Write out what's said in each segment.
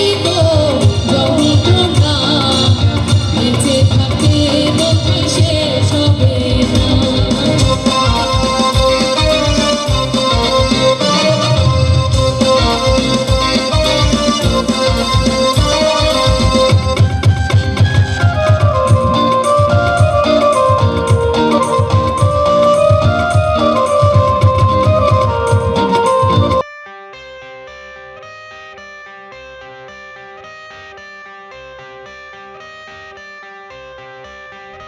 see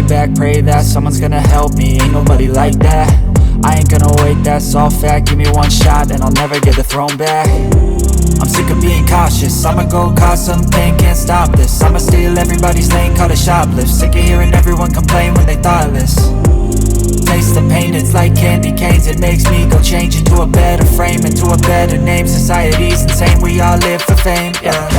lay back, pray that someone's gonna help me. Ain't nobody like that. I ain't gonna wait, that's all fact. Give me one shot and I'll never get the throne back. I'm sick of being cautious. I'ma go cause something, can't stop this. I'ma steal everybody's lane, call it shoplift. Sick of hearing everyone complain when they thoughtless. Taste the pain, it's like candy canes. It makes me go change into a better frame Into a better name, society's insane We all live for fame, yeah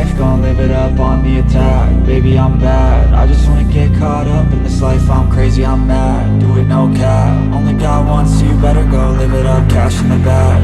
life, gon' live it up on the attack. Baby, I'm bad, I just wanna get caught up in this life. I'm crazy, I'm mad, do it no cap. Only God wants you, better go live it up Cash in the bag,